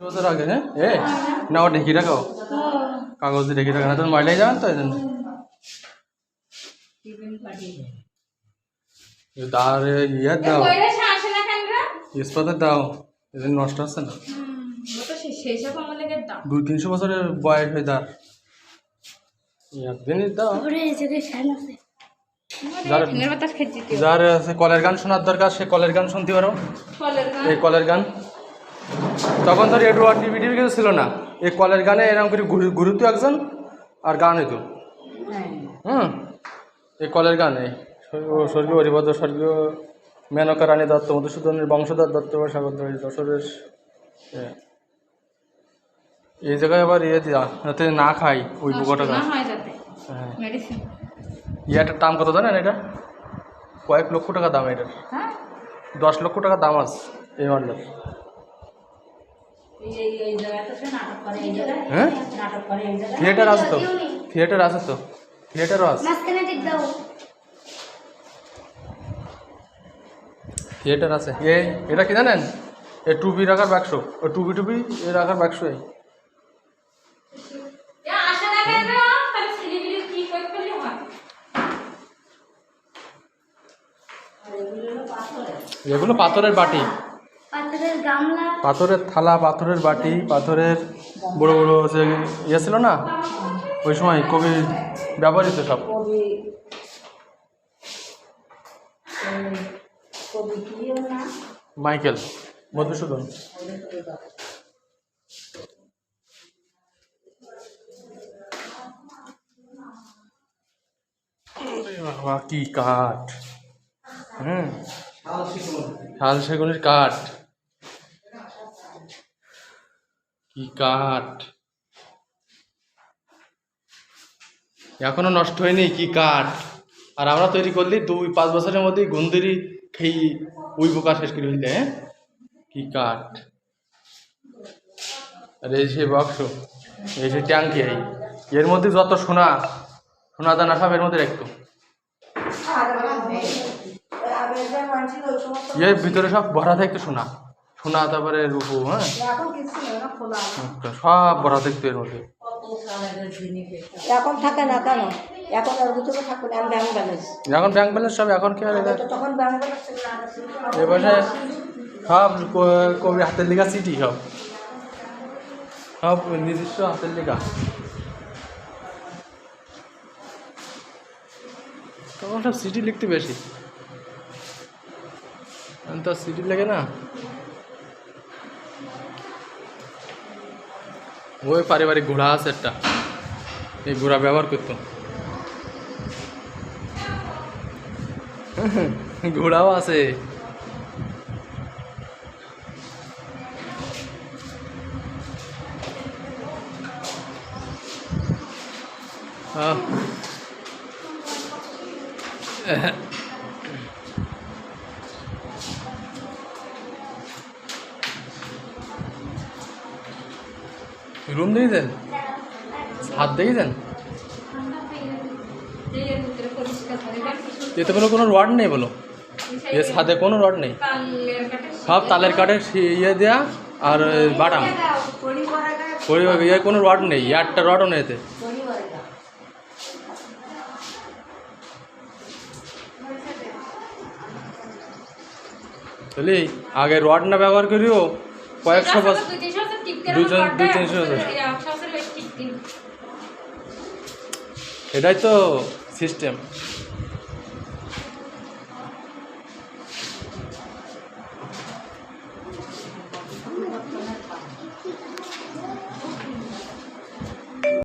বছর আগে হ্যাঁ এ না ও ঢেকে রাখো কাগজ ঢেকে রাখো না তোর ময়লাই যাবেন তো এই জন্য দাঁড়ে ইয়ে দাও? ইস্পাতের দাও। এদিন নষ্ট হচ্ছে না। তো দুই তিনশো বছরের বয়স হয়ে দাঁড়। একদিনই দাও। যার- কলের গান শোনার দরকার সে কলের গান শুনতে পারো। এই কলের গান। তখন তো রেডিও আর টিভি টিভি কিছু ছিল না। এই কলের গানে এরকম করে ঘুরিত একজন আর গান হইতো। হুম? এই কলের গানে স্বর্গীয়- হরিভদ্র স্বর্গীয় মেনকা রানী দত্ত মধুসূদনের বংশধর দত্ত বা সাগর এ। এই জায়গায় আবার ইয়ে দিয়া যাতে না খাই ওই বুকটা না হয় হ্যাঁ। ইয়াটার দাম কত জানেন এটা? কয়েক লক্ষ টাকা দাম এটার। হ্যাঁ। দশ লক্ষ টাকা দাম আছে এই মালটার হ্যাঁ? থিয়েটার আছে তো। থিয়েটার আছে তো। থিয়েটারও আছে। থিয়েটার আছে। এ এটা কি জানেন? এ টুপি রাখার বাক্স। ও টুপি টুপি এ রাখার বাক্স এই? এগুলো পাথরের বাটি। গামলা। পাথরের থালা পাথরের বাটি পাথরের বড় বড় যে ইয়ে ছিল না ওই সময় কবি ব্যবহৃত সব। মাইকেল মধুসূদন। বাবা কি কাঠ। হুম। শাল সেগুনের কাঠ। কি কাঠ এখনও নষ্ট হয়নি কি কাঠ আর আমরা তৈরি করলি দুই পাঁচ বছরের মধ্যে গুন্দিরি খেয়ে উই পোকা শেষ করে হইলে হ্যাঁ কি কাঠ আর এই সেই বাক্স এই সেই ট্যাঙ্কি এই এর মধ্যে যত সোনা সোনা দানা সব এর মধ্যে রাখতো এর ভিতরে সব ভরা থাকতো সোনা সোনা তারপরে রূপো হ্যাঁ? আচ্ছা, সব ভরা থাকতো এর মধ্যে। এখন থাকে না কেন? এখন আর ভিতরে থাকুন আমি ব্যাংক ব্যালেন্স এখন ব্যাংক ব্যালেন্স সব এখন কি আর এটা তখন ব্যাংক ব্যালেন্স এবারে সব কবি হাতের লেখা সিটি সব। সব নিজস্ব হাতের লেখা। তখন সব সিটি লিখতে বেশি। তো সিটি লেগে না। ওই পারিবারিক ঘোড়া আছে একটা। এই ঘোড়া ব্যবহার করতো। ঘোড়াও আছে। আহ। রুম হাত পরিষ্কার করে দেখ কি সুন্দর। এতে বলো কোনো রড নেই বলো। এর ছাদে কোনো রড নেই। সব তালের কাঠের ইয়ে দেয়া আর বাটাম। পরিবার ইয়ে কোনো রড নেই একটা রডও নেই এতে। বুঝলি আগে রড না ব্যবহার করিও কয়েকশো বছর দুজন- রাখা তিনশো বছর। এটাই তো সিস্টেম